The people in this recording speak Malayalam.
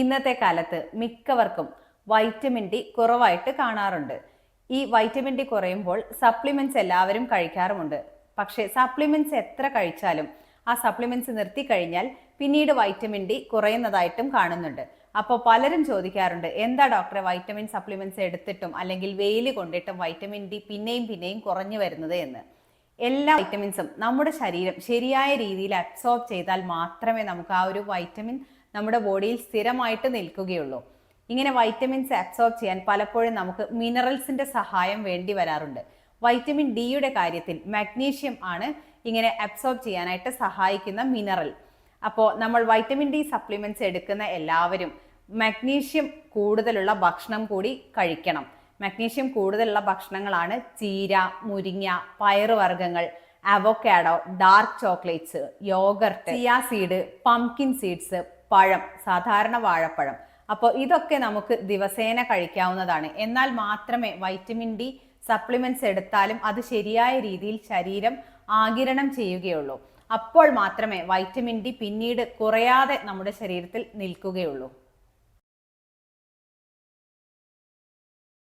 ഇന്നത്തെ കാലത്ത് മിക്കവർക്കും വൈറ്റമിൻ ഡി കുറവായിട്ട് കാണാറുണ്ട്. ഈ വൈറ്റമിൻ ഡി കുറയുമ്പോൾ സപ്ലിമെന്റ്സ് എല്ലാവരും കഴിക്കാറുമുണ്ട്. പക്ഷേ സപ്ലിമെന്റ്സ് എത്ര കഴിച്ചാലും ആ സപ്ലിമെന്റ്സ് നിർത്തി കഴിഞ്ഞാൽ പിന്നീട് വൈറ്റമിൻ ഡി കുറയുന്നതായിട്ടും കാണുന്നുണ്ട്. അപ്പോൾ പലരും ചോദിക്കാറുണ്ട് എന്താ ഡോക്ടറെ വൈറ്റമിൻ സപ്ലിമെന്റ്സ് എടുത്തിട്ടും അല്ലെങ്കിൽ വെയിൽ കൊണ്ടിട്ടും വൈറ്റമിൻ ഡി പിന്നെയും പിന്നെയും കുറഞ്ഞു വരുന്നത് എന്ന്? എല്ലാ വൈറ്റമിൻസും നമ്മുടെ ശരീരം ശരിയായ രീതിയിൽ അബ്സോർബ് ചെയ്താൽ മാത്രമേ നമുക്ക് ആ ഒരു വൈറ്റമിൻ നമ്മുടെ ബോഡിയിൽ സ്ഥിരമായിട്ട് നിൽക്കുകയുള്ളൂ. ഇങ്ങനെ വൈറ്റമിൻസ് അബ്സോർബ് ചെയ്യാൻ പലപ്പോഴും നമുക്ക് മിനറൽസിന്റെ സഹായം വേണ്ടി വരാറുണ്ട്. വൈറ്റമിൻ ഡിയുടെ കാര്യത്തിൽ മാഗ്നീഷ്യം ആണ് ഇങ്ങനെ അബ്സോർബ് ചെയ്യാനായിട്ട് സഹായിക്കുന്ന മിനറൽ അപ്പോൾ നമ്മൾ വൈറ്റമിൻ ഡി സപ്ലിമെന്റ്സ് എടുക്കുന്ന എല്ലാവരും മാഗ്നീഷ്യം കൂടുതലുള്ള ഭക്ഷണം കൂടി കഴിക്കണം. മാഗ്നീഷ്യം കൂടുതലുള്ള ഭക്ഷണങ്ങളാണ് ചീര മുരിങ്ങ പയറുവർഗങ്ങൾ avocado dark chocolates yoghurt chia seed pumpkin seeds പഴം സാധാരണ വാഴപ്പഴം. അപ്പോൾ ഇതൊക്കെ നമുക്ക് ദിവസേന കഴിക്കാവുന്നതാണ്. എന്നാൽ മാത്രമേ വൈറ്റമിൻ ഡി സപ്ലിമെന്റ്സ് എടുത്താലും അത് ശരിയായ രീതിയിൽ ശരീരം ആകിരണം ചെയ്യുകയുള്ളൂ. അപ്പോൾ മാത്രമേ വൈറ്റമിൻ ഡി പിന്നീട് കുറയാതെ നമ്മുടെ ശരീരത്തിൽ നിൽക്കുകയുള്ളൂ.